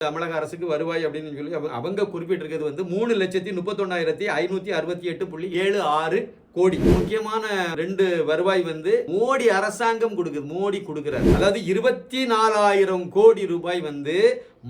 தமிழக அரசுக்கு வருவாய் அப்படின்னு சொல்லி அவங்க- குறிப்பிட்டிருக்கிறது வந்து மூணு லட்சத்தி முப்பத்தொன்னாயிரத்தி ஐநூத்தி அறுபத்தி எட்டு புள்ளி ஏழு ஆறு கோடி. முக்கியமான ரெண்டு வருவாய் வந்து மோடி அரசாங்கம் கொடுக்குது மோடி கொடுக்கிறார். அதாவது இருபத்தி நாலாயிரம் கோடி ரூபாய் வந்து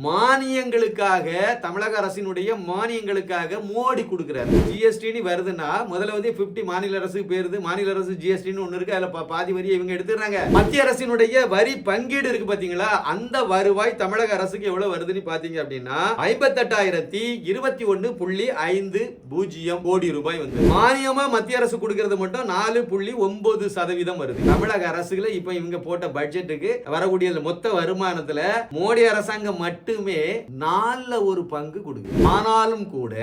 மானியங்களுக்காக தமிழக அரசினுடைய மானியங்களுக்காக மோடி கொடுக்குறாரு. ஜிஎஸ்டின்னு வருதுன்னா முதல்ல வந்து 50 மாநில அரசுக்கு போயிருது. மாநில அரசு ஜிஎஸ்டின்னு ஒன்று இருக்கு. அதில் பா- பாதி வரியை இவங்க எடுத்துடுறாங்க. மத்திய அரசினுடைய வரி பங்கீடு இருக்கு பார்த்தீங்களா அந்த வருவாய் தமிழக அரசுக்கு எவ்வளவு வருதுன்னு பார்த்தீங்க அப்படின்னா ஐம்பத்தெட்டாயிரத்தி இருபத்தி ஒன்று புள்ளி ஐந்து பூஜ்ஜியம் கோடி ரூபாய் வந்து. மானியமா மத்திய அரசு கொடுக்கறது மட்டும் நாலு புள்ளி ஒன்பது சதவீதம் வருது. தமிழக அரசுல இப்போ இவங்க போட்ட பட்ஜெட்டுக்கு வரக்கூடிய மொத்த வருமானத்தில் மோடி அரசாங்கம் மட்டுமே மட்டுமே நாலில் ஒரு பங்கு கொடுக்குது. ஆனாலும் கூட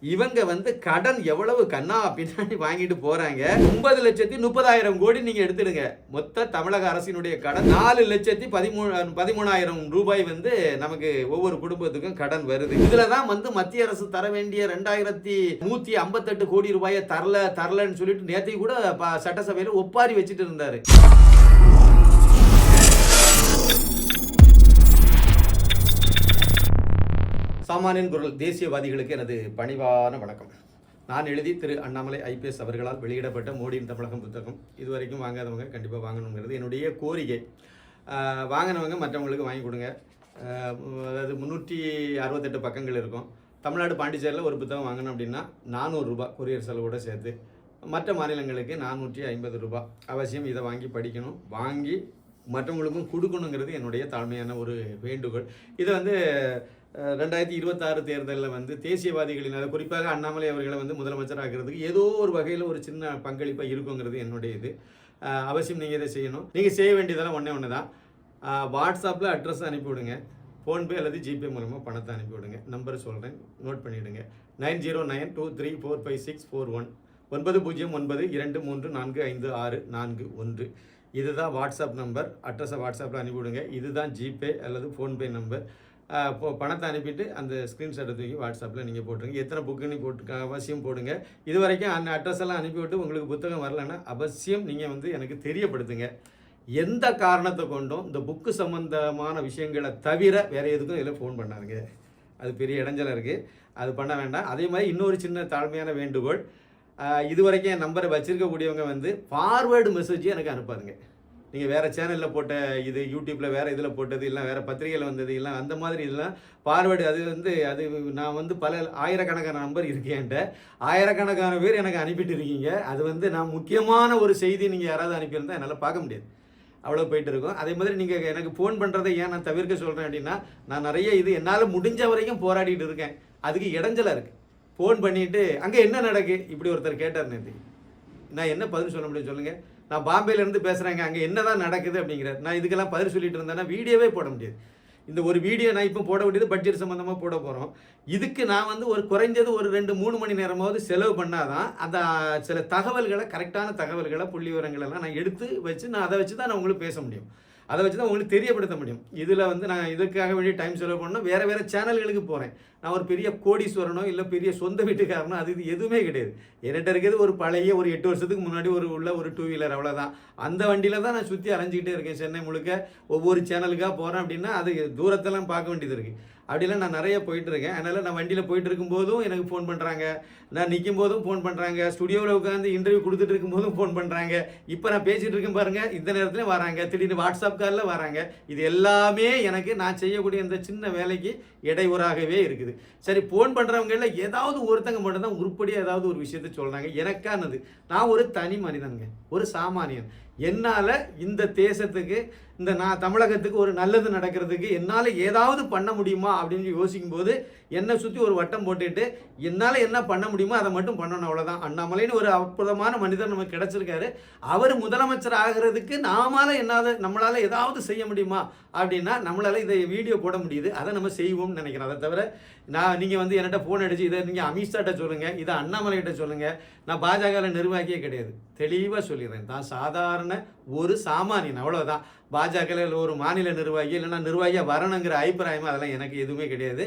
இவங்க வந்து கடன் எவ்வளவு கண்ணா பின்னாடி வாங்கிட்டு போறாங்க? ஒன்பது லட்சத்தி முப்பதாயிரம் கோடி நீங்க எடுத்துடுங்க. மொத்த தமிழக அரசினுடைய கடன் நாலு லட்சத்தி பதிமூணு பதிமூணாயிரம் ரூபாய் வந்து நமக்கு ஒவ்வொரு குடும்பத்துக்கும் கடன் வருது. இதுல தான் வந்து மத்திய அரசு தர வேண்டிய ரெண்டாயிரத்தி நூத்தி ஐம்பத்தெட்டு கோடி ரூபாயை தரல தரலன்னு சொல்லிட்டு நேற்றைக்கு கூட ப- சட்டசபையில ஒப்பாரி வச்சுட்டு இருந்தாரு. சாமானியன் குரல் தேசியவாதிகளுக்கு எனது பணிவான வணக்கம். நான் எழுதி திரு அண்ணாமலை ஐபிஎஸ் அவர்களால் வெளியிடப்பட்ட மோடியின் தமிழகம் புத்தகம். இதுவரைக்கும் வாங்காதவங்க கண்டிப்பாக வாங்கணுங்கிறது என்னுடைய கோரிக்கை. வாங்கினவங்க மற்றவங்களுக்கு வாங்கி கொடுங்க. அதாவது முந்நூற்றி அறுபத்தெட்டு பக்கங்கள் இருக்கும். தமிழ்நாடு பாண்டிச்சேரியில் ஒரு புத்தகம் வாங்கணும் அப்படின்னா நானூறுரூபா கொரியர் செலவோட சேர்த்து மற்ற மாநிலங்களுக்கு நானூற்றி ஐம்பது ரூபா அவசியம் இதை வாங்கி படிக்கணும். வாங்கி மற்றவங்களுக்கும் கொடுக்கணுங்கிறது என்னுடைய தாழ்மையான ஒரு வேண்டுகோள். இதை வந்து ரெண்டாயிரத்தி இருபத்தாறு தேர்தலில் வந்து தேசியவாதிகளின் குறிப்பாக அண்ணாமலை அவர்களை வந்து முதலமைச்சராகிறதுக்கு ஏதோ ஒரு வகையில் ஒரு சின்ன பங்களிப்பாக இருக்குங்கிறது என்னுடைய இது. அவசியம் நீங்கள் இதை செய்யணும். நீங்கள் செய்ய வேண்டியதெல்லாம் ஒன்றே ஒன்று தான் வாட்ஸ்அப்பில் அட்ரஸ் அனுப்பிவிடுங்க. ஃபோன்பே அல்லது ஜிபே மூலமாக பணத்தை அனுப்பிவிடுங்க. நம்பர் சொல்கிறேன் நோட் பண்ணிவிடுங்க nine zero nine two three four five six four one. ஒன்பது பூஜ்ஜியம் ஒன்பது இரண்டு மூன்று நான்கு ஐந்து ஆறு நான்கு ஒன்று. இதுதான் வாட்ஸ்அப் நம்பர். அட்ரஸை வாட்ஸ்அப்பில் அனுப்பிவிடுங்க. இதுதான் ஜிபே அல்லது ஃபோன்பே நம்பர். பணத்தை அனுப்பிட்டு அந்த ஸ்க்ரீன்ஷாட்டை தூக்கி வாட்ஸ்அப்பில் நீங்கள் போட்டுருங்க. எத்தனை புக்குன்னு போட்டு அவசியம் போடுங்க. இது வரைக்கும் அந்த அட்ரஸ் எல்லாம் அனுப்பிவிட்டு உங்களுக்கு புத்தகம் வரலன்னா அவசியம் நீங்கள் வந்து எனக்கு தெரியப்படுத்துங்க. எந்த காரணத்தை கொண்டும் இந்த புக்கு சம்மந்தமான விஷயங்களை தவிர வேறு எதுக்கும் இதில் ஃபோன் பண்ணாதுங்க. அது பெரிய இடைஞ்சலாக இருக்குது அது பண்ண வேண்டாம். அதே மாதிரி இன்னொரு சின்ன தாழ்மையான வேண்டுகோள். இதுவரைக்கும் இது வரைக்கும் என் நம்பரை வச்சிருக்கக்கூடியவங்க வந்து ஃபார்வேர்டு மெசேஜ் எனக்கு அனுப்பாதுங்க. நீங்கள் வேறு சேனலில் போட்ட இது யூடியூப்பில் வேறு இதில் போட்டது இல்லை வேறு பத்திரிகையில் வந்தது இல்லை அந்த மாதிரி இதெல்லாம் பார்வேர்டு அது வந்து அது நான் வந்து பல ஆயிரக்கணக்கான நம்பர் இருக்கேன்ட்ட ஆயிரக்கணக்கான பேர் எனக்கு அனுப்பிட்டு இருக்கீங்க. அது வந்து நான் முக்கியமான ஒரு செய்தி நீங்கள் யாராவது அனுப்பியிருந்தால் என்னால் பார்க்க முடியாது. அவ்வளோ போயிட்டு இருக்கும். அதே மாதிரி நீங்கள் எனக்கு ஃபோன் பண்ணுறதை ஏன் நான் தவிர்க்க சொல்கிறேன் அப்படின்னா நான் நிறைய இது என்னால் முடிஞ்ச வரைக்கும் போராடிட்டு இருக்கேன். அதுக்கு இடைஞ்சலாக இருக்குது ஃபோன் பண்ணிட்டு அங்கே என்ன நடக்கு? இப்படி ஒருத்தர் கேட்டார் நேற்று நான் என்ன பதில் சொல்ல முடியும் சொல்லுங்கள் நான் பாம்பேலேருந்து பேசுகிறேங்க அங்கே என்னதான் நடக்குது அப்படிங்கிறார் நான் இதுக்கெல்லாம் பதில் சொல்லிட்டு இருந்தேன்னா வீடியோவே போட முடியாது. இந்த ஒரு வீடியோ நான் இப்போ போட வேண்டியது பட்ஜெட் சம்மந்தமாக போட போகிறோம் இதுக்கு நான் வந்து ஒரு குறைஞ்சது ஒரு ரெண்டு மூணு மணி நேரமாவது செலவு பண்ணாதான் அந்த சில தகவல்களை கரெக்டான தகவல்களை புள்ளி விவரங்கள் எல்லாம் நான் எடுத்து வச்சு நான் அதை வச்சு தான் நான் உங்களுக்கு பேச முடியும். அதை வச்சு தான் உங்களுக்கு தெரியப்படுத்த முடியும். இதில் வந்து நான் இதுக்காக வேண்டிய டைம் செலவு பண்ணணும். வேறு வேறு சேனல்களுக்கு போகிறேன் நான் ஒரு பெரிய கோடீஸ்வரனோ இல்லை பெரிய சொந்த வீட்டுக்காரனோ அது இது எதுவுமே கிடையாது. என்கிட்ட இருக்கிறது ஒரு பழைய ஒரு எட்டு வருஷத்துக்கு முன்னாடி ஒரு உள்ள ஒரு டூ வீலர் அவ்வளோதான் அந்த வண்டியில் தான் நான் சுற்றி அலைஞ்சிக்கிட்டே இருக்கேன். சென்னை முழுக்க ஒவ்வொரு சேனலுக்காக போகிறேன் அப்படின்னா அது தூரத்தெல்லாம் பார்க்க வேண்டியது இருக்குது அப்படிலாம் நான் நிறைய போயிட்டு இருக்கேன். அதனால் நான் வண்டியில் போயிட்டு இருக்கும்போதும் எனக்கு ஃபோன் பண்ணுறாங்க நான் நிற்கும் போதும் ஃபோன் பண்ணுறாங்க ஸ்டுடியோவில் உட்காந்து இன்டர்வியூ கொடுத்துட்டு இருக்கும்போதும் ஃபோன் பண்ணுறாங்க இப்போ நான் பேசிகிட்டு இருக்கேன் பாருங்கள் இந்த நேரத்தில் வராங்க. திடீர்னு வாட்ஸ்அப் காலில் வராங்க. இது எல்லாமே எனக்கு நான் செய்யக்கூடிய இந்த சின்ன வேலைக்கு இடையூறாகவே இருக்குது. சரி ஃபோன் பண்ணுறவங்களில் ஏதாவது ஒருத்தங்க மட்டும்தான் உருப்படியாக ஏதாவது ஒரு விஷயத்த சொல்கிறாங்க எனக்கானது. நான் ஒரு தனி மனிதனுங்க. ஒரு சாமானியன். என்னால் இந்த தேசத்துக்கு இந்த நான் தமிழகத்துக்கு ஒரு நல்லது நடக்கிறதுக்கு என்னால் ஏதாவது பண்ண முடியுமா அப்படின்னு யோசிக்கும்போது என்னை சுற்றி ஒரு வட்டம் போட்டுட்டு என்னால் என்ன பண்ண முடியும்? அதை மட்டும் பண்ணணும் அவ்வளோதான் அண்ணாமலைன்னு ஒரு அற்புதமான மனிதர் நமக்கு கிடச்சிருக்காரு. அவர் முதலமைச்சர் ஆகிறதுக்கு நாமால் என்னால நம்மளால் ஏதாவது செய்ய முடியுமா? அப்படின்னா நம்மளால் இதை வீடியோ போட முடியுது. அதை நம்ம செய்வோம்னு நினைக்கிறேன். அதை தவிர நான் நீங்கள் வந்து என்கிட்ட ஃபோன் அடிச்சு இதை நீங்கள் அமித்ஷாட்ட சொல்லுங்கள் இதை அண்ணாமலைகிட்ட சொல்லுங்கள் நான் பாஜகவில் நிர்வாகியே கிடையாது. தெளிவாக சொல்லிடுறேன். தான் சாதாரண ஒரு சாமானியன் அவ்வளோதான் பாஜகவில் ஒரு மாநில நிர்வாகி இல்லைன்னா நிர்வாகியாக வரணுங்கிற அபிப்பிராயமாக அதெல்லாம் எனக்கு எதுவுமே கிடையாது.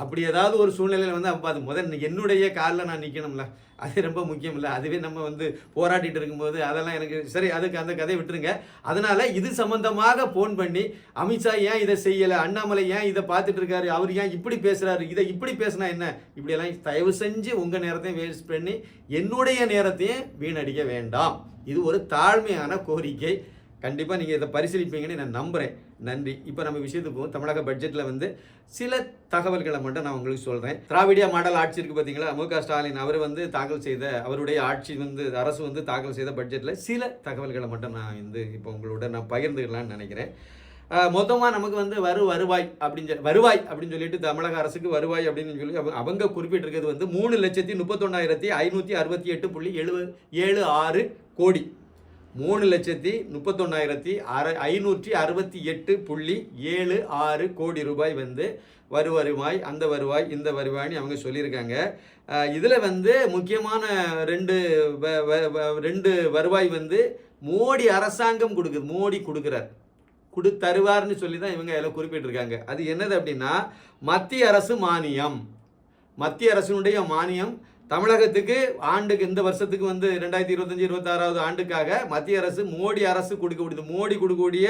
அப்படி ஏதாவது ஒரு சூழ்நிலையில் வந்து அப்போ அது முதல் என்னுடைய காலில் நான் நிற்கணும்ல அது ரொம்ப முக்கியம் இல்லை அதுவே நம்ம வந்து போராடிட்டு இருக்கும்போது அதெல்லாம் எனக்கு சரி அதுக்கு அந்த கதையை விட்டுருங்க. அதனால் இது சம்மந்தமாக ஃபோன் பண்ணி அமித்ஷா ஏன் இதை செய்யலை? அண்ணாமலை ஏன் இதை பார்த்துட்டு இருக்காரு? அவர் ஏன் இப்படி பேசுகிறாரு இதை இப்படி பேசினா என்ன? இப்படியெல்லாம் தயவு செஞ்சு உங்கள் நேரத்தையும் வேஸ்ட் பண்ணி என்னுடைய நேரத்தையும் வீணடிக்க வேண்டாம். இது ஒரு தாழ்மையான கோரிக்கை. கண்டிப்பாக நீங்கள் இதை பரிசீலிப்பீங்கன்னு நான் நம்புகிறேன் நன்றி. இப்போ நம்ம விஷயத்துக்கு போவோம். தமிழக பட்ஜெட்டில் வந்து சில தகவல்களை மட்டும் நான் உங்களுக்கு சொல்கிறேன் திராவிடியா மாடல் ஆட்சி இருக்குது பார்த்தீங்களா மு க ஸ்டாலின் அவர் வந்து தாக்கல் செய்த அவருடைய ஆட்சி வந்து அரசு வந்து தாக்கல் செய்த பட்ஜெட்டில் சில தகவல்களை மட்டும் நான் வந்து இப்போ உங்களோட நான் பகிர்ந்துக்கலாம்னு நினைக்கிறேன். மொத்தமாக நமக்கு வந்து வரு வருவாய் அப்படின்னு சொல்லி வருவாய் அப்படின்னு சொல்லிட்டு தமிழக அரசுக்கு வருவாய் அப்படின்னு சொல்லி அவங்க- அவங்க குறிப்பிட்டிருக்கிறது வந்து மூணு லட்சத்தி முப்பத்தொன்னாயிரத்தி ஐநூற்றி அறுபத்தி எட்டு புள்ளி எழுபது ஏழு ஆறு கோடி. மூணு லட்சத்தி முப்பத்தொன்னாயிரத்தி அற ஐநூற்றி அறுபத்தி எட்டு புள்ளி ஏழு ஆறு கோடி ரூபாய் வந்து வரு வருவாய் அந்த வருவாய் இந்த வருவாய்னு அவங்க சொல்லியிருக்காங்க. இதில் வந்து முக்கியமான ரெண்டு வ- வ- வ- ரெண்டு வருவாய் வந்து மோடி அரசாங்கம் கொடுக்குது மோடி கொடுக்குறார். கொடுத்தருவார்னு சொல்லி தான் இவங்க அதில் குறிப்பிட்டிருக்காங்க. அது என்னது அப்படின்னா மத்திய அரசு மானியம். மத்திய அரசினுடைய மானியம் தமிழகத்துக்கு ஆண்டுக்கு இந்த வருஷத்துக்கு வந்து ரெண்டாயிரத்தி இருபத்தஞ்சி இருபத்தாறாவது ஆண்டுக்காக மத்திய அரசு மோடி அரசு கொடுக்கக்கூடியது மோடி கொடுக்கக்கூடிய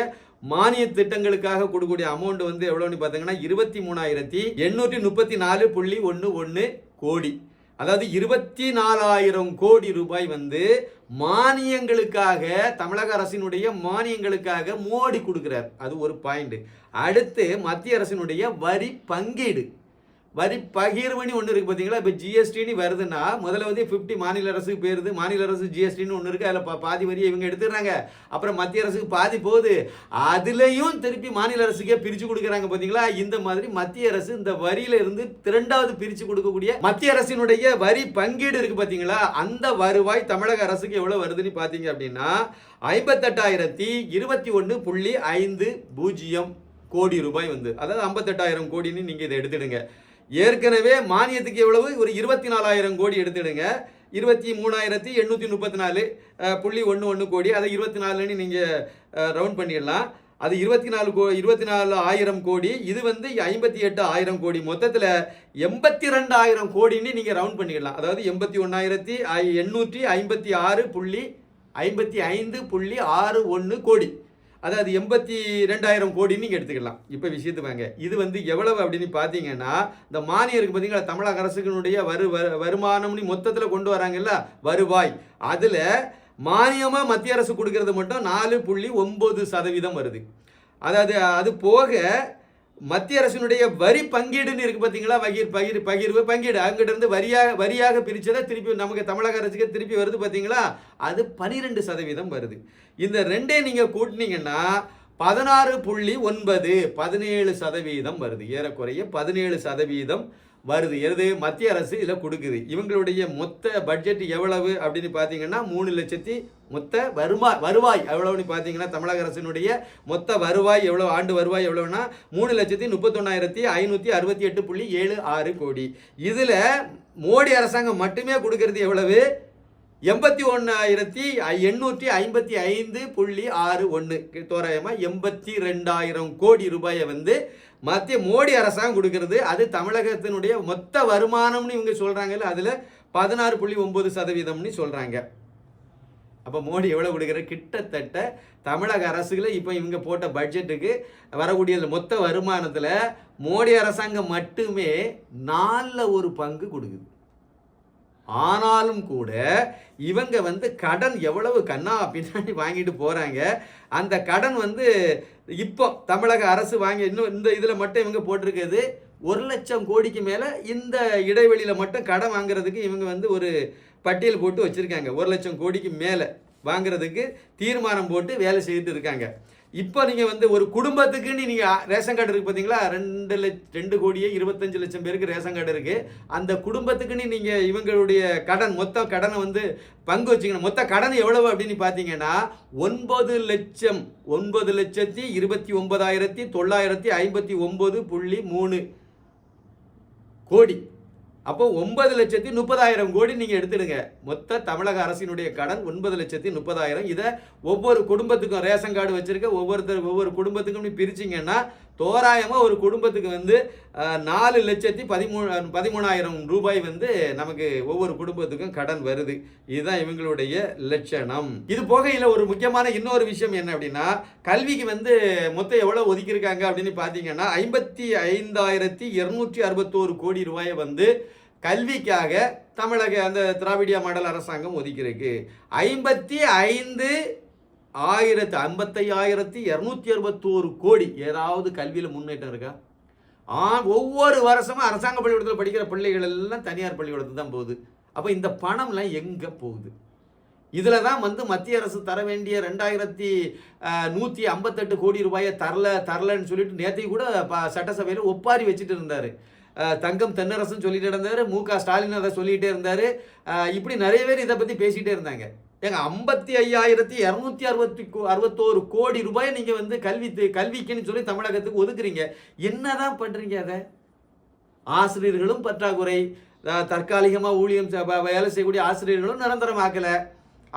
மானிய திட்டங்களுக்காக கொடுக்கக்கூடிய அமௌண்ட் வந்து எவ்வளோன்னு பார்த்தீங்கன்னா இருபத்தி மூணாயிரத்தி எண்ணூற்றி முப்பத்தி நாலு புள்ளி ஒன்று ஒன்று கோடி. அதாவது இருபத்தி நாலாயிரம் கோடி ரூபாய் வந்து மானியங்களுக்காக தமிழக அரசினுடைய மானியங்களுக்காக மோடி கொடுக்குறார். அது ஒரு பாயிண்ட் அடுத்து மத்திய அரசினுடைய வரி பங்கீடு. வரி பகிர்வுன்னு ஒன்று இருக்குது பார்த்தீங்களா இப்போ ஜிஎஸ்டின்னு வருதுன்னா முதல்ல வந்து ஃபிஃப்டி மாநில அரசுக்கு போயிருது. மாநில அரசு ஜிஎஸ்டின்னு ஒன்று இருக்குது அதில் பா பாதி வரியை இவங்க எடுத்துடுறாங்க. அப்புறம் மத்திய அரசுக்கு பாதி போகுது. அதுலேயும் திருப்பி மாநில அரசுக்கே பிரித்து கொடுக்குறாங்க பார்த்தீங்களா இந்த மாதிரி மத்திய அரசு இந்த வரியில இருந்து இரண்டாவது பிரித்து கொடுக்கக்கூடிய மத்திய அரசினுடைய வரி பங்கீடு இருக்குது பார்த்தீங்களா அந்த வருவாய் தமிழக அரசுக்கு எவ்வளோ வருதுன்னு பார்த்தீங்க அப்படின்னா ஐம்பத்தெட்டாயிரத்தி இருபத்தி ஒன்று புள்ளி ஐந்து பூஜ்ஜியம் கோடி ரூபாய் வந்து. அதாவது ஐம்பத்தெட்டாயிரம் கோடின்னு நீங்கள் இதை எடுத்துடுங்க. ஏற்கனவே மானியத்துக்கு எவ்வளவு? ஒரு இருபத்தி நாலாயிரம் கோடி எடுத்துடுங்க. இருபத்தி மூணாயிரத்தி எண்ணூற்றி முப்பத்தி நாலு புள்ளி ஒன்று ஒன்று கோடி. அதை இருபத்தி நாலுன்னு நீங்கள் ரவுண்ட் பண்ணிடலாம். அது இருபத்தி நாலு கோ இருபத்தி நாலு ஆயிரம் கோடி. இது வந்து ஐம்பத்தி எட்டு ஆயிரம் கோடி. மொத்தத்தில் எண்பத்தி ரெண்டாயிரம் கோடின்னு நீங்கள் ரவுண்ட் பண்ணிடலாம். அதாவது எண்பத்தி ஒன்றாயிரத்தி எண்ணூற்றி ஐம்பத்தி ஆறு புள்ளி ஐம்பத்தி ஐந்து புள்ளி ஆறு ஒன்று கோடி. அதாவது எண்பத்தி ரெண்டாயிரம் கோடின்னு நீங்கள் எடுத்துக்கலாம். இப்போ விஷயத்து வாங்க இது வந்து எவ்வளவு அப்படின்னு பார்த்தீங்கன்னா இந்த மானியம் பார்த்தீங்களா தமிழக அரசுக்கினுடைய வரு வரு- வருமானம்னு மொத்தத்தில் கொண்டு வராங்கல்ல வருவாய். அதில் மானியமாக மத்திய அரசு கொடுக்கறது மட்டும் நாலு புள்ளி ஒம்பது சதவீதம் வருது. அதாவது அது போக மத்திய அரசினுடைய வரி பங்கீடுன்னு இருக்கு பார்த்தீங்களா பகிர் பகிர் பகிர்வு பங்கீடு. அங்கிட்ட இருந்து வரியாக வரியாக பிரித்ததை திருப்பி நமக்கு தமிழக அரசுக்கு திருப்பி வருது பார்த்தீங்களா அது பனிரெண்டு சதவீதம் வருது. இந்த ரெண்டே நீங்கள் கூட்டினீங்கன்னா பதினாறு புள்ளி ஒன்பது பதினேழு சதவீதம் வருது. ஏறக்குறைய பதினேழு சதவீதம் வருது எது? மத்திய அரசு இதில் கொடுக்குது. இவங்களுடைய மொத்த பட்ஜெட் எவ்வளவு அப்படின்னு பார்த்தீங்கன்னா மூணு லட்சத்தி மொத்த வருமா வருவாய் எவ்வளவுன்னு பார்த்தீங்கன்னா தமிழக அரசினுடைய மொத்த வருவாய் எவ்வளோ ஆண்டு வருவாய் எவ்வளோன்னா மூணு லட்சத்தி முப்பத்தொன்னாயிரத்தி ஐநூற்றி அறுபத்தி எட்டு புள்ளி ஏழு ஆறு கோடி. இதில் மோடி அரசாங்கம் மட்டுமே கொடுக்கறது எவ்வளவு? எண்பத்தி ஒன்றாயிரத்தி எண்ணூற்றி ஐம்பத்தி ஐந்து புள்ளி ஆறு ஒன்று தோராயமாக எண்பத்தி ரெண்டாயிரம் கோடி ரூபாயை வந்து மத்திய மோடி அரசாங்கம் கொடுக்கறது அது தமிழகத்தினுடைய மொத்த வருமானம்னு இவங்க சொல்கிறாங்கல்ல அதில் பதினாறு புள்ளி ஒம்பது சதவீதம்னு சொல்கிறாங்க அப்போ மோடி எவ்வளோ கொடுக்குற கிட்டத்தட்ட தமிழக அரசுகளை இப்போ இவங்க போட்ட பட்ஜெட்டுக்கு வரக்கூடிய மொத்த வருமானத்தில் மோடி அரசாங்கம் மட்டுமே நாலில் ஒரு பங்கு கொடுக்குது. ஆனாலும் கூட இவங்க வந்து கடன் எவ்வளவு கண்ணா பின்னாடி வாங்கிட்டு போகிறாங்க அந்த கடன் வந்து இப்போ தமிழக அரசு வாங்கி இன்னும் இந்த இதில் மட்டும் இவங்க போட்டிருக்கிறது ஒரு லட்சம் கோடிக்கு மேலே இந்த இடைவெளியில் மட்டும் கடன் வாங்குறதுக்கு இவங்க வந்து ஒரு பட்டியல் போட்டு வச்சுருக்காங்க. ஒரு லட்சம் கோடிக்கு மேலே வாங்குறதுக்கு தீர்மானம் போட்டு வேலை செய்துட்டு இருக்காங்க. இப்போ நீங்கள் வந்து ஒரு குடும்பத்துக்குன்னு நீங்கள் ரேஷன் கார்டு இருக்குது பார்த்தீங்களா ரெண்டு லட்ச ரெண்டு கோடியே இருபத்தஞ்சு லட்சம் பேருக்கு ரேஷன் கார்டு இருக்குது அந்த குடும்பத்துக்குன்னு நீங்கள் இவங்களுடைய கடன் மொத்த கடனை வந்து பங்கு வச்சிக்கணும். மொத்த கடன் எவ்வளவு அப்படின்னு பார்த்தீங்கன்னா ஒன்பது லட்சம் ஒன்பது லட்சத்தி இருபத்தி ஒன்பதாயிரத்தி தொள்ளாயிரத்தி ஐம்பத்தி ஒம்பது புள்ளி மூணு கோடி. அப்போ ஒன்பது லட்சத்தி முப்பதாயிரம் கோடி நீங்கள் எடுத்துடுங்க. மொத்த தமிழக அரசினுடைய கடன் ஒன்பது லட்சத்தி முப்பதாயிரம். இதை ஒவ்வொரு குடும்பத்துக்கும் ரேஷன் கார்டு வச்சிருக்க ஒவ்வொருத்தர் ஒவ்வொரு குடும்பத்துக்கும் நீ பிரிச்சிங்கன்னா தோராயமாக ஒரு குடும்பத்துக்கு வந்து நாலு லட்சத்தி பதிமூணு பதிமூணாயிரம் ரூபாய் வந்து நமக்கு ஒவ்வொரு குடும்பத்துக்கும் கடன் வருது. இதுதான் இவங்களுடைய லட்சணம். இது போகையில் ஒரு முக்கியமான இன்னொரு விஷயம் என்ன அப்படின்னா கல்விக்கு வந்து மொத்தம் எவ்வளோ ஒதுக்கியிருக்காங்க அப்படின்னு பார்த்தீங்கன்னா ஐம்பத்தி ஐந்தாயிரத்தி இரநூற்றி அறுபத்தோரு கோடி ரூபாயை வந்து கல்விக்காக தமிழக அந்த திராவிடிய மாடல் அரசாங்கம் ஒதுக்கியிருக்கு. ஐம்பத்தி ஐந்து ஆயிரத்து ஐம்பத்தையாயிரத்தி இரநூத்தி அறுபத்தோரு கோடி ஏதாவது கல்வியில் முன்னேற்றம் இருக்கா? ஆ ஒவ்வொரு வருஷமும் அரசாங்க பள்ளிக்கூடத்தில் படிக்கிற பிள்ளைகள் எல்லாம் தனியார் பள்ளிக்கூடத்துக்கு தான் போகுது. அப்போ இந்த பணம்லாம் எங்கே போகுது? இதில் தான் வந்து மத்திய அரசு தர வேண்டிய ரெண்டாயிரத்தி நூற்றி ஐம்பத்தெட்டு கோடி ரூபாயை தரல தரலன்னு சொல்லிட்டு நேற்றைக்கு கூட ப சட்டசபையில் ஒப்பாரி வச்சுட்டு இருந்தார். தங்கம் தென்னரசுன்னு சொல்லிட்டு இருந்தார். மு க ஸ்டாலின் அதை சொல்லிகிட்டே இருந்தார். இப்படி நிறைய பேர் இதை பற்றி பேசிகிட்டே இருந்தாங்க. ஏங்க ஐம்பத்தி ஐயாயிரத்தி இரநூத்தி அறுபத்தி கோ- அறுபத்தோரு கோடி ரூபாயை நீங்கள் வந்து கல்வி கல்விக்குன்னு சொல்லி தமிழகத்துக்கு ஒதுக்குறீங்க. என்னதான் பண்ணுறீங்க அதை? ஆசிரியர்களும் பற்றாக்குறை தற்காலிகமாக ஊழியம் வேலை செய்யக்கூடிய ஆசிரியர்களும் நிரந்தரமாக்கலை.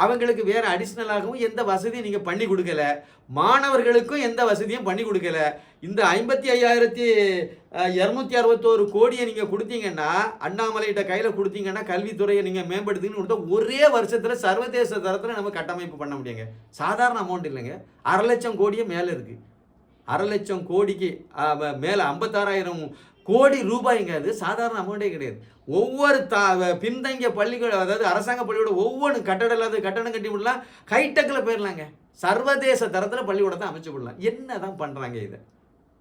அவங்களுக்கு வேற அடிஷ்னலாகவும் எந்த வசதியும் நீங்கள் பண்ணி கொடுக்கல. மாணவர்களுக்கும் எந்த வசதியும் பண்ணி கொடுக்கல. இந்த ஐம்பத்தி ஐயாயிரத்தி இரநூத்தி அறுபத்தோரு கோடியை நீங்கள் கொடுத்தீங்கன்னா அண்ணாமலைகிட்ட கையில் கொடுத்தீங்கன்னா கல்வித்துறையை நீங்கள் மேம்படுத்தின்னு கொடுத்தா ஒரே வருஷத்தில் சர்வதேச தரத்தில் நம்ம கட்டமைப்பு பண்ண முடியுங்க. சாதாரண அமௌண்ட் இல்லைங்க. அரை லட்சம் கோடியே மேலே இருக்குது அரை லட்சம் கோடிக்கு மேலே ஐம்பத்தாறாயிரம் கோடி ரூபாய்ங்க அது. சாதாரண அமௌண்ட்டே கிடையாது. ஒவ்வொரு தா பின்தங்கிய பள்ளிகள் அதாவது அரசாங்க பள்ளியோட ஒவ்வொரு கட்டடம் இல்லாத கட்டடம் கட்டி விடலாம். ஹைடெக்கில் போயிடலாங்க சர்வதேச தரத்தில் பள்ளிக்கூடத்தை அமைச்சு விடலாம். என்ன தான் பண்ணுறாங்க இதை?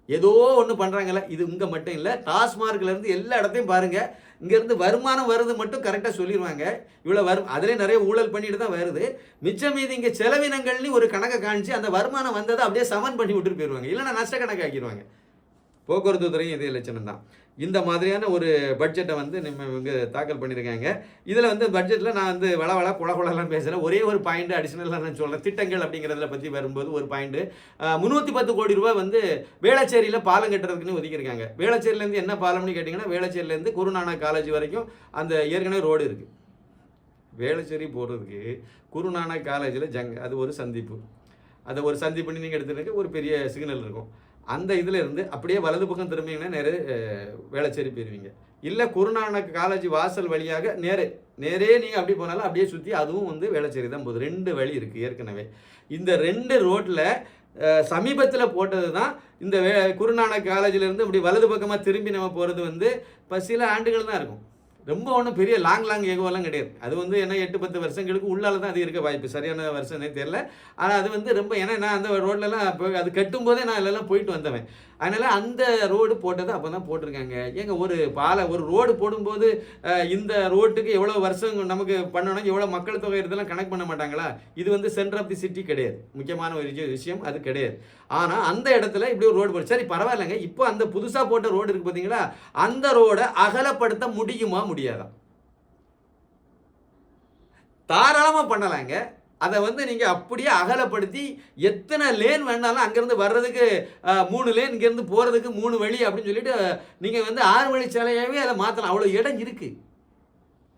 ஏதோ ஒன்று பண்ணுறாங்கல்ல இது இங்கே மட்டும் இல்லை. டாஸ்மார்க்லேருந்து எல்லா இடத்தையும் பாருங்கள் இங்கேருந்து வருமானம் வருது மட்டும் கரெக்டாக சொல்லிடுவாங்க இவ்வளோ வரும் அதிலே நிறைய ஊழல் பண்ணிட்டு தான் வருது. மிச்சம் மீது இங்கே செலவினங்கள்னு ஒரு கணக்கை காமிச்சு அந்த வருமானம் வந்ததை அப்படியே சமன் பண்ணி விட்டுட்டு போயிடுவாங்க இல்லைன்னா நஷ்ட கணக்கு ஆக்கிடுவாங்க போக்குவரத்து துறையும் இதே லட்சணம் தான் இந்த மாதிரியான ஒரு பட்ஜெட்டை வந்து நம்ம இவங்க தாக்கல் பண்ணியிருக்காங்க இதில் வந்து பட்ஜெட்டில் நான் வந்து வள வள குள பேசுகிறேன் ஒரே ஒரு பாயிண்ட் அடிஷ்னலாக நான் சொல்கிறேன் திட்டங்கள் அப்படிங்கிறதுல பற்றி வரும்போது ஒரு பாயிண்ட் முந்நூற்றி பத்து கோடி ரூபாய் வந்து வேளச்சேரியில் பாலம் கட்டுறதுக்குன்னு ஒதுக்கியிருக்காங்க. வேளச்சேரியிலேருந்து என்ன பாலம்னு கேட்டிங்கன்னா வேளச்சேரியிலேருந்து குருநானக் காலேஜ் வரைக்கும் அந்த ஏற்கனவே ரோடு இருக்குது வேளச்சேரி போகிறதுக்கு குருநானக் காலேஜில் ஜங் அது ஒரு சந்திப்பு. அதை ஒரு சந்திப்புன்னு நீங்கள் எடுத்துருக்க ஒரு பெரிய சிக்னல் இருக்கும். அந்த இதில் இருந்து அப்படியே வலது பக்கம் திரும்பிங்கன்னா நேரே வேளச்சேரி போயிருவீங்க. இல்லை குருநானக் காலேஜ் வாசல் வழியாக நேரே நேரே நீங்கள் அப்படி போனாலும் அப்படியே சுற்றி அதுவும் வந்து வேளச்சேரி தான் போகுது. ரெண்டு வழி இருக்குது ஏற்கனவே. இந்த ரெண்டு ரோட்டில் சமீபத்தில் போட்டது தான் இந்த வே குருநானக் காலேஜிலேருந்து இப்படி வலது பக்கமாக திரும்பி நம்ம போகிறது வந்து இப்போ சில ஆண்டுகள் தான் இருக்கும். ரொம்ப ஒன்றும் பெரிய லாங் லாங் ஏகோலாம் கிடையாது. அது வந்து என்ன எட்டு பத்து வருஷங்களுக்கு உள்ளால தான் அது இருக்க வாய்ப்பு. சரியான வருஷம்னே தெரியல. ஆனால் அது வந்து ரொம்ப ஏன்னா நான் அந்த ரோட்லலாம் இப்போ அது கட்டும் போதே நான் எல்லாம் போயிட்டு வந்தவன். அதனால் அந்த ரோடு போட்டது அப்போ தான் போட்டிருக்காங்க. ஏங்க ஒரு பாலை ஒரு ரோடு போடும்போது இந்த ரோட்டுக்கு எவ்வளோ வருஷம் நமக்கு பண்ணணும் எவ்வளோ மக்கள் தொகை இதெல்லாம் கணக்கு பண்ண மாட்டாங்களா? இது வந்து சென்டர் ஆஃப் தி சிட்டி கிடையாது. முக்கியமான ஒரு விஷயம் விஷயம் அது கிடையாது. ஆனால் அந்த இடத்துல இப்படி ஒரு ரோடு போடு சரி பரவாயில்லைங்க. இப்போ அந்த புதுசாக போட்ட ரோடு இருக்குது பார்த்தீங்களா? அந்த ரோடை அகலப்படுத்த முடியுமா? முடியாதான் தாராளமாக பண்ணலாங்க அதை வந்து நீங்கள் அப்படியே அகலப்படுத்தி எத்தனை லேன் வேணாலும் அங்கேருந்து வர்றதுக்கு மூணு லேன் இங்கேருந்து போகிறதுக்கு மூணு வழி அப்படின்னு சொல்லிட்டு நீங்கள் வந்து ஆறு வழி சாலையாகவே அதை மாற்றலாம் அவ்வளோ இடம் இருக்குது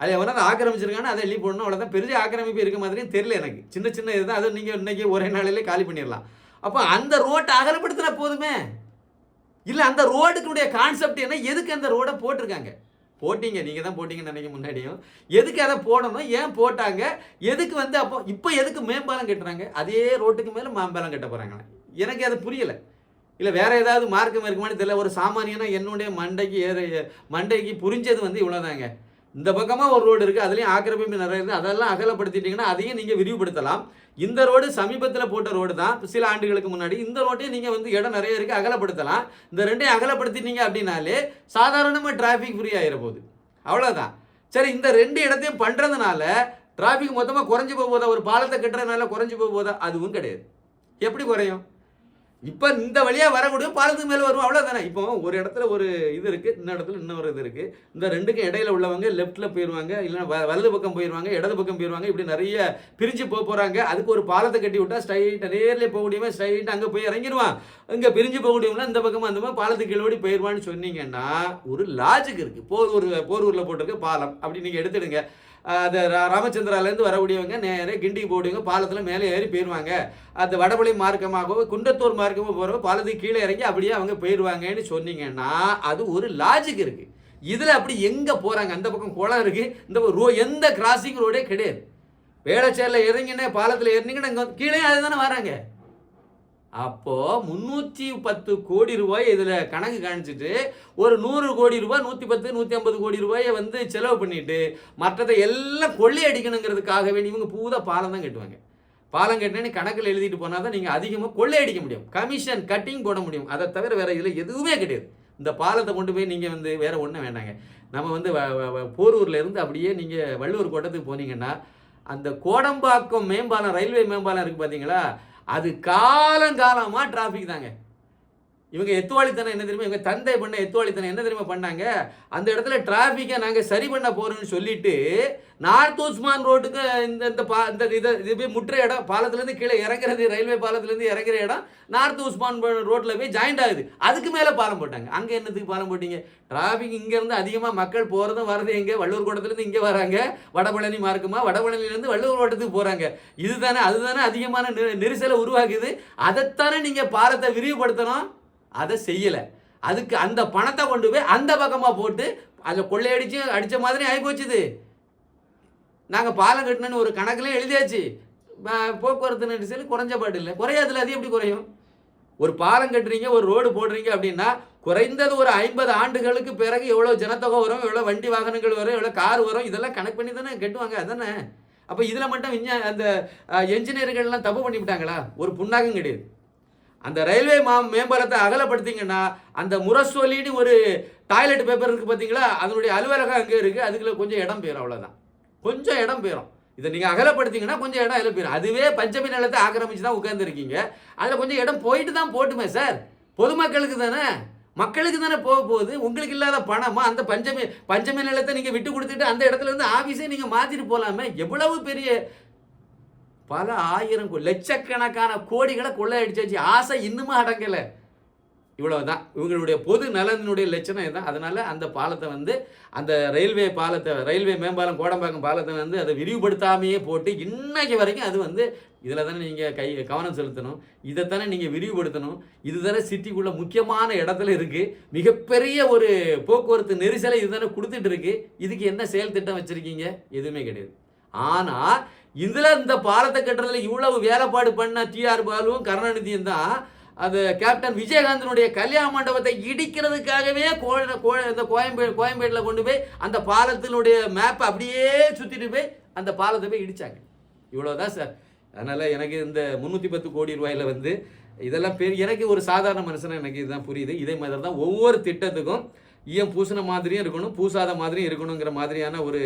அதை எவனா அதை ஆக்கிரமிச்சிருக்கான்னு அதை எழுதி போடணும். அவ்வளோதான் பெரிய ஆக்கிரமிப்பு இருக்க மாதிரியும் தெரியல எனக்கு. சின்ன சின்ன இதுதான் அதை நீங்கள் இன்னைக்கு ஒரே நாளிலே காலி பண்ணிடலாம். அப்போ அந்த ரோட்டை அகலப்படுத்தினா போதுமே. இல்லை அந்த ரோடுக்குடைய கான்செப்ட் என்ன? எதுக்கு அந்த ரோடை போட்டிருக்காங்க? போட்டீங்க நீங்கள் தான் போட்டிங்கன்னு நினைக்க முன்னாடியும். எதுக்கு அதை போடணும்? ஏன் போட்டாங்க? எதுக்கு வந்து அப்போ இப்போ எதுக்கு மேம்பாலம் கட்டுறாங்க? அதே ரோட்டுக்கு மேலே மேம்பாலம் கட்ட போகிறாங்களே எனக்கு அது புரியலை. இல்லை வேறு ஏதாவது மார்க்கம் இருக்குமான்னு தெரியல. ஒரு சாமானியனா என்னுடைய மண்டைக்கு ஏற மண்டைக்கு புரிஞ்சது வந்து இவ்வளோதாங்க இந்த பக்கமாக ஒரு ரோடு இருக்குது அதுலேயும் ஆக்கிரமிப்பு நிறைய இருக்குது அதெல்லாம் அகலப்படுத்திட்டிங்கன்னா அதையும் நீங்கள் விரிவுபடுத்தலாம். இந்த ரோடு சமீபத்தில் போட்ட ரோடு தான். சில ஆண்டுகளுக்கு முன்னாடி இந்த ரோட்டையும் நீங்கள் வந்து இடம் நிறைய இருக்குது அகலப்படுத்தலாம். இந்த ரெண்டையும் அகலப்படுத்திட்டீங்க அப்படின்னாலே சாதாரணமாக டிராஃபிக் ஃப்ரீ ஆகிற போகுது. அவ்வளோதான் சரி இந்த ரெண்டு இடத்தையும் பண்ணுறதுனால டிராஃபிக் மொத்தமாக குறைஞ்சி போக போதா ஒரு பாலத்தை கட்டுறதுனால குறைஞ்சி போக போதா அதுவும் கிடையாது. எப்படி குறையும்? இப்போ இந்த வழியாக வரக்கூடிய பாலத்துக்கு மேலே வரும் அவ்வளோதானே இப்போ ஒரு இடத்துல ஒரு இது இருக்குது இன்னொரு இடத்துல இன்னொரு இது இருக்குது இந்த ரெண்டுக்கும் இடையில உள்ளவங்க லெஃப்ட்டில் போயிடுவாங்க இல்லைன்னா வ- வலது பக்கம் போயிடுவாங்க இடது பக்கம் போயிடுவாங்க இப்படி நிறைய பிரிஞ்சு போக போகிறாங்க அதுக்கு ஒரு பாலத்தை கட்டி விட்டா ஸ்ட்ரைட்டாக நேரில் போக முடியுமா ஸ்ட்ரைட்டாக அங்கே போய் இறங்கிடுவான் இங்கே பிரிஞ்சு போக முடியும்னா இந்த பக்கம் அந்த மாதிரி பாலத்துக்கு கீழோடி போயிடுவான்னு சொன்னீங்கன்னா ஒரு லாஜிக் இருக்குது போர் போரூர் போரூரில் போட்டிருக்க பாலம் அப்படி நீங்கள் எடுத்துடுங்க. அது ரா- ராமச்சந்திராலேருந்து வரக்கூடியவங்க நேராக கிண்டிக்கு போடுவங்க பாலத்தில் மேலே ஏறி போயிடுவாங்க அந்த வடபழி மார்க்கமாகவோ குன்றத்தூர் மார்க்கமாக போகிறவங்க பாலத்துக்கு கீழே இறங்கி அப்படியே அவங்க போயிடுவாங்கன்னு சொன்னீங்கன்னா அது ஒரு லாஜிக் இருக்குது இதில் அப்படி எங்கே போகிறாங்க அந்த பக்கம் குளம் இருக்குது இந்த பக்கம் ரோ எந்த கிராசிங் ரோடே கிடையாது. வேளச்சேரில் இறங்கினே பாலத்தில் ஏறினீங்கன்னா இங்கே கீழே அதுதானே வராங்க. அப்போது முந்நூற்றி பத்து கோடி ரூபாய் இதில் கணக்கு காணிச்சிட்டு ஒரு நூறு கோடி ரூபாய் நூற்றி பத்து நூற்றி ஐம்பது கோடி ரூபாயை வந்து செலவு பண்ணிட்டு மற்றதை எல்லாம் கொள்ளையடிக்கணுங்கிறதுக்காக வேண்டி இவங்க பூதா பாலம் தான் கட்டுவாங்க. பாலம் கட்டினே கணக்கில் எழுதிட்டு போனால் தான் நீங்கள் அதிகமாக கொள்ளை அடிக்க முடியும். கமிஷன் கட்டிங் போட முடியும். அதை தவிர வேறு இதில் எதுவுமே கிடையாது. இந்த பாலத்தை கொண்டு போய் நீங்கள் வந்து வேறு ஒன்றும் வேண்டாங்க. நம்ம வந்து வ- இருந்து அப்படியே நீங்கள் வள்ளுவர் கோட்டத்துக்கு போனீங்கன்னா அந்த கோடம்பாக்கம் மேம்பாலம் ரயில்வே மேம்பாலம் இருக்குது பார்த்தீங்களா அது காலங்காலமாக டிராஃபிக் தாங்க. இவங்க எத்துவாளித்தனம் என்ன தெரியுமா? இவங்க தந்தை பண்ண எத்துவாளித்தனம் என்ன தெரியுமா பண்ணாங்க? அந்த இடத்துல டிராஃபிக்கை நாங்கள் சரி பண்ண போகிறோம்னு சொல்லிட்டு நார்த் உஸ்மான் ரோட்டுக்கு இந்த இந்த பா இந்த இதை இது போய் முற்ற இடம் பாலத்துலேருந்து கீழே இறங்குறது ரயில்வே பாலத்துலேருந்து இறங்குற இடம் நார்த் உஸ்மான் ரோட்டில் போய் ஜாயிண்ட் ஆகுது. அதுக்கு மேலே பாலம் போட்டாங்க. அங்கே என்னத்துக்கு பாலம் போட்டீங்க? டிராஃபிக் இங்கேருந்து அதிகமாக மக்கள் போகிறதும் வரது எங்கே? வள்ளூர் கோட்டத்துலேருந்து இங்கே வராங்க. வடபழனி மார்க்குமா வடபழனிலேருந்து வள்ளூர் கோட்டத்துக்கு போகிறாங்க இதுதானே அதுதானே அதிகமான நெ- நெரிசலை உருவாக்குது. அதைத்தானே நீங்கள் பாலத்தை விரிவுபடுத்தணும். அதை செய்யலை. அதுக்கு அந்த பணத்தை கொண்டு போய் அந்த பக்கமாக போட்டு அதில் கொள்ளையடிச்சு அடித்த மாதிரி ஆகி போச்சுது நாங்கள் பாலம் கட்டணும்னு ஒரு கணக்கில் எழுதியாச்சு. போக்குவரத்து நெரிசல் குறைஞ்ச பாட்டு இல்லை. குறையாதுல அது எப்படி குறையும்? ஒரு பாலம் கட்டுறீங்க ஒரு ரோடு போடுறீங்க அப்படின்னா குறைந்தது ஒரு ஐம்பது ஆண்டுகளுக்கு பிறகு எவ்வளோ ஜனத்தொகை வரும் எவ்வளோ வண்டி வாகனங்கள் வரும் எவ்வளோ கார் வரும் இதெல்லாம் கணக்கு பண்ணி தானே கட்டுவாங்க அதானே? அப்போ இதில் மட்டும் விஞ்ஞா அந்த என்ஜினியர்கள்லாம் தப்பு பண்ணிவிட்டாங்களா? ஒரு புண்ணாகம் கிடையாது. அந்த ரயில்வே மா மேம்பாலத்தை அகலப்படுத்திங்கன்னா அந்த முரசொலின்னு ஒரு டாய்லெட் பேப்பர் இருக்குது பார்த்தீங்களா அதனுடைய அலுவலகம் அங்கே இருக்குது அதுக்குள்ளே கொஞ்சம் இடம் போயிடும் அவ்வளோதான் கொஞ்சம் இடம் போயிடும் இதை நீங்கள் அகலப்படுத்திங்கன்னா கொஞ்சம் இடம் அதில் போயிடும் அதுவே பஞ்சமி நிலத்தை ஆக்கிரமிச்சு தான் உட்காந்துருக்கீங்க அதில் கொஞ்சம் இடம் போயிட்டு தான் போட்டுமே சார். பொதுமக்களுக்கு தானே. மக்களுக்கு தானே போக போகுது. உங்களுக்கு இல்லாத பணமா அந்த பஞ்சமி பஞ்சமி நிலத்தை நீங்கள் விட்டு கொடுத்துட்டு அந்த இடத்துல இருந்து ஆஃபீஸே நீங்கள் மாற்றிட்டு போகலாமே எவ்வளவு பெரிய பல ஆயிரம் கோ- லட்சக்கணக்கான கோடிகளை கொள்ளையடிச்சாச்சு. ஆசை இன்னுமா அடங்கலை. இவ்வளவுதான். இவங்களுடைய பொது நலனுடைய லட்சணம் இதுதான். அதனால அந்த பாலத்தை வந்து அந்த ரயில்வே பாலத்தை ரயில்வே மேம்பாலம் கோடம்பாக்கம் பாலத்தை வந்து அதை விரிவுபடுத்தாமையே போட்டு இன்னைக்கு வரைக்கும் அது வந்து இதில் தானே நீங்கள் கை கவனம் செலுத்தணும். இதை தானே நீங்கள் விரிவுபடுத்தணும். இது தானே சிட்டிக்குள்ள முக்கியமான இடத்துல இருக்குது மிகப்பெரிய ஒரு போக்குவரத்து நெரிசலை இது தானே கொடுத்துட்டு இருக்கு. இதுக்கு என்ன செயல் திட்டம் வச்சுருக்கீங்க? எதுவுமே கிடையாது. ஆனால் இதில் இந்த பாலத்தை கட்டுறதுல இவ்வளவு வேலைப்பாடு பண்ண டிஆர் பாலுவும் கருணாநிதியும் தான். அது கேப்டன் விஜயகாந்தனுடைய கல்யாண மண்டபத்தை இடிக்கிறதுக்காகவே கோ கோ இந்த கோயம்பேடு கோயம்பேட்டில் கொண்டு போய் அந்த பாலத்தினுடைய மேப்பை அப்படியே சுற்றிட்டு போய் அந்த பாலத்தை போய் இடித்தாங்க இவ்வளோதான் சார். அதனால் எனக்கு இந்த முந்நூற்றி பத்து கோடி ரூபாயில் வந்து இதெல்லாம் பெரிய எனக்கு ஒரு சாதாரண மனுஷனாக எனக்கு இதுதான் புரியுது. இதே மாதிரி தான் ஒவ்வொரு திட்டத்துக்கும் ஈயம் பூசின மாதிரியும் இருக்கணும் பூசாத மாதிரியும் இருக்கணுங்கிற மாதிரியான ஒரு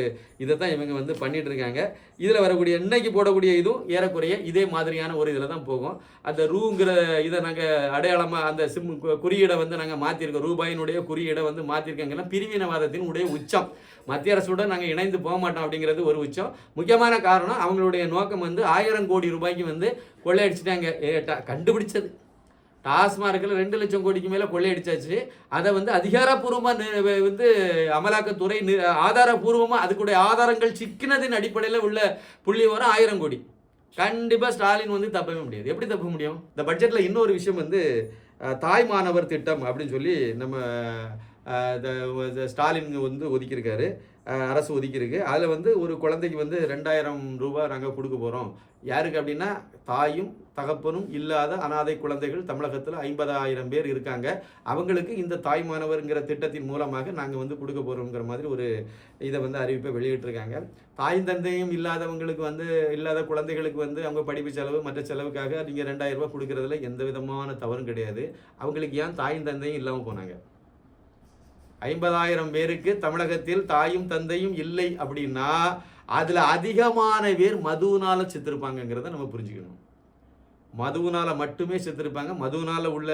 இதை தான் இவங்க வந்து பண்ணிட்டு இருக்காங்க இதில் வரக்கூடிய இன்னைக்கு போடக்கூடிய இதுவும் ஏறக்குறைய இதே மாதிரியான ஒரு இதில் தான் போகும். அந்த ரூங்கிற இதை நாங்கள் அடையாளமாக அந்த சிம் குறியீடை வந்து நாங்கள் மாற்றிருக்கோம் ரூபாயினுடைய குறியீடை வந்து மாற்றிருக்காங்கன்னா பிரிவினவாதத்தின் உடைய உச்சம். மத்திய அரசோட நாங்கள் இணைந்து போக மாட்டோம் அப்படிங்கிறது ஒரு உச்சம். முக்கியமான காரணம் அவங்களுடைய நோக்கம் வந்து ஆயிரம் கோடி ரூபாய்க்கு வந்து கொள்ளையடிச்சிட்டாங்க. கண்டுபிடிச்சது. டாஸ்மார்க்கில் ரெண்டு லட்சம் கோடிக்கு மேலே கொள்ளையடிச்சாச்சு. அதை வந்து அதிகாரப்பூர்வமாக வந்து அமலாக்கத்துறை நி- ஆதாரப்பூர்வமாக அதுக்குடைய ஆதாரங்கள் சிக்கினதின் அடிப்படையில் உள்ள புள்ளி வரும் ஆயிரம் கோடி. கண்டிப்பாக ஸ்டாலின் வந்து தப்பவே முடியாது. எப்படி தப்ப முடியும்? இந்த பட்ஜெட்டில் இன்னொரு விஷயம் வந்து தாய் மாணவர் திட்டம் அப்படின்னு சொல்லி நம்ம இந்த- ஸ்டாலின் வந்து ஒதுக்கியிருக்காரு. அரசு ஒதுக்கியிருக்கு. அதில் வந்து ஒரு குழந்தைக்கு வந்து ரெண்டாயிரம் ரூபாய் நாங்கள் கொடுக்க போகிறோம் யாருக்கு அப்படின்னா தாயும் தகப்பனும் இல்லாத அனாதை குழந்தைகள் தமிழகத்தில் ஐம்பதாயிரம் பேர் இருக்காங்க. அவங்களுக்கு இந்த தாய் மாணவர்ங்கிற திட்டத்தின் மூலமாக நாங்கள் வந்து கொடுக்க போகிறோங்கிற மாதிரி ஒரு இதை வந்து அறிவிப்பை வெளியிட்டிருக்காங்க. தாய் தந்தையும் இல்லாதவங்களுக்கு வந்து இல்லாத குழந்தைகளுக்கு வந்து அவங்க படிப்பு செலவு மற்ற செலவுக்காக நீங்கள் ரெண்டாயிரம் ரூபாய் கொடுக்குறதுல எந்த விதமான தவறும் கிடையாது. அவங்களுக்கு ஏன் தாயும் தந்தையும் இல்லாமல் போனாங்க? ஐம்பதாயிரம் பேருக்கு தமிழகத்தில் தாயும் தந்தையும் இல்லை அப்படின்னா அதில் அதிகமான பேர் மதுவினால செத்துருப்பாங்கங்கிறத நம்ம புரிஞ்சுக்கணும். மதுவினால் மட்டுமே செத்துருப்பாங்க. மதுவினால் உள்ள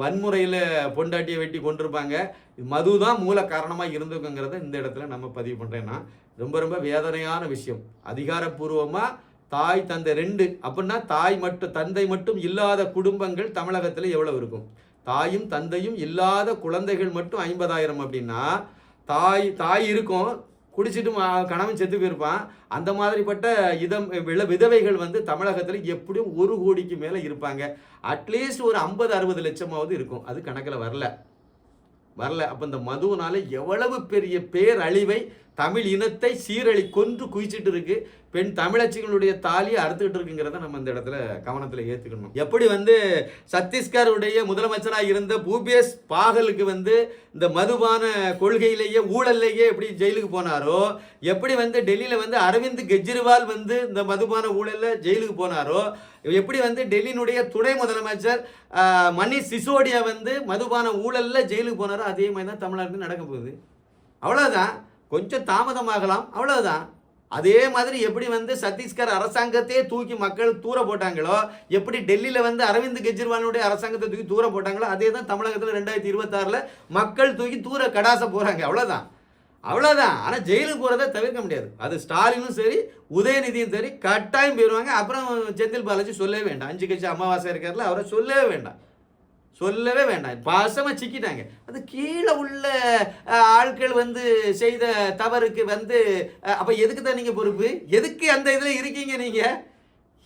வன்முறையில் பொண்டாட்டியை வெட்டி கொண்டிருப்பாங்க மது தான் மூல காரணமாக இருந்திருக்குங்கிறத இந்த இடத்துல நம்ம பதிவு பண்ணுறேன்னா ரொம்ப ரொம்ப வேதனையான விஷயம். அதிகாரப்பூர்வமாக தாய் தந்தை ரெண்டு. அப்படின்னா தாய் மட்டும் தந்தை மட்டும் இல்லாத குடும்பங்கள் தமிழகத்தில் எவ்வளோ இருக்கும்? தாயும் தந்தையும் இல்லாத குழந்தைகள் மட்டும் ஐம்பதாயிரம் அப்படின்னா தாய் தாய் இருக்கும். குடிச்சிட்டு கணவன் செத்து போயிருப்பான். அந்த மாதிரிப்பட்ட இதம் விள விதவைகள் வந்து தமிழகத்தில் எப்படியும் ஒரு கோடிக்கு மேலே இருப்பாங்க. அட்லீஸ்ட் ஒரு ஐம்பது அறுபது லட்சமாவது இருக்கும். அது கணக்கில் வரல. வரல. அப்போ இந்த மதுவினால எவ்வளவு பெரிய பேரழிவை தமிழ் இனத்தை சீரழி கொன்று குவிச்சிட்டு இருக்கு. பெண் தமிழச்சிகளுடைய தாலியை அறுத்துக்கிட்டு இருக்குங்கிறத நம்ம இந்த இடத்துல கவனத்தில் ஏற்றுக்கணும் எப்படி வந்து சத்தீஸ்கருடைய முதலமைச்சராக இருந்த பூபேஷ் பாகலுக்கு வந்து இந்த மதுபான கொள்கையிலேயே ஊழல்லையே எப்படி ஜெயிலுக்கு போனாரோ எப்படி வந்து டெல்லியில் வந்து அரவிந்த் கெஜ்ரிவால் வந்து இந்த மதுபான ஊழலில் ஜெயிலுக்கு போனாரோ எப்படி வந்து டெல்லியினுடைய துணை முதலமைச்சர் மணி சிசோடியா வந்து மதுபான ஊழலில் ஜெயிலுக்கு போனாரோ அதே மாதிரி தான் தமிழ்நாட்டில் நடக்க போகுது. அவ்வளோதான் கொஞ்சம் தாமதமாகலாம் அவ்வளவுதான். அதே மாதிரி எப்படி வந்து சத்தீஸ்கர் அரசாங்கத்தையே தூக்கி மக்கள் தூர போட்டாங்களோ எப்படி டெல்லியில் வந்து அரவிந்த் கெஜ்ரிவாலுடைய அரசாங்கத்தை தூக்கி தூர போட்டாங்களோ அதே தான் தமிழகத்தில் ரெண்டாயிரத்தி இருபத்தாறில் மக்கள் தூக்கி தூர கடாச போகிறாங்க அவ்வளோதான் அவ்வளோதான் ஆனால் ஜெயிலுக்கு போகிறத தவிர்க்க முடியாது. அது ஸ்டாலினும் சரி உதயநிதியும் சரி கட்டாயம் போயிடுவாங்க அப்புறம் செந்தில் பாலாஜி சொல்லவே வேண்டாம். அஞ்சு கட்சி அமாவாசை இருக்கார்ல அவரை சொல்லவே வேண்டாம். சொல்லவே வேண்டாம். பாசமாக சிக்கிட்டாங்க. அது கீழே உள்ள ஆட்கள் வந்து செய்த தவறுக்கு வந்து அப்போ எதுக்கு தான் நீங்கள் பொறுப்பு? எதுக்கு அந்த இதில் இருக்கீங்க நீங்கள்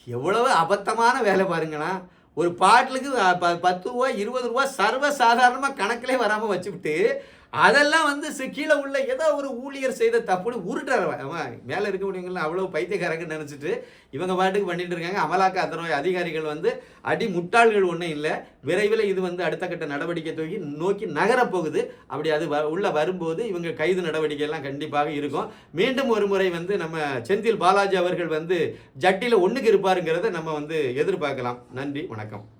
எவ்வளவு அபத்தமான வேலை பாருங்களா ஒரு பாட்டிலுக்கு ப- பத்து ரூபா இருபது ரூபா சர்வ சாதாரணமாக கணக்கிலே வராமல் வச்சுவிட்டு அதெல்லாம் வந்து கீழே உள்ள ஏதோ ஒரு ஊழியர் செய்த தப்புன்னு உருட்டுறாரு அவன். மேலே இருக்கக்கூடியவங்களாம் அவ்வளோ பைத்தியக்காரங்கன்னு நினச்சிட்டு இவங்க பாட்டுக்கு பண்ணிட்டு இருக்காங்க. அமலாக்க அத்தனை அதிகாரிகள் வந்து அடி முட்டாள்கள் ஒன்றும் இல்லை. விரைவில் இது வந்து அடுத்த கட்ட நடவடிக்கை தூக்கி நோக்கி நகரப்போகுது அப்படி அது வ- வரும்போது இவங்க கைது நடவடிக்கை எல்லாம் கண்டிப்பாக இருக்கும். மீண்டும் ஒரு முறை வந்து நம்ம செந்தில் பாலாஜி அவர்கள் வந்து ஜட்டியில் ஒன்றுக்கு இருப்பாருங்கிறத நம்ம வந்து எதிர்பார்க்கலாம். நன்றி வணக்கம்.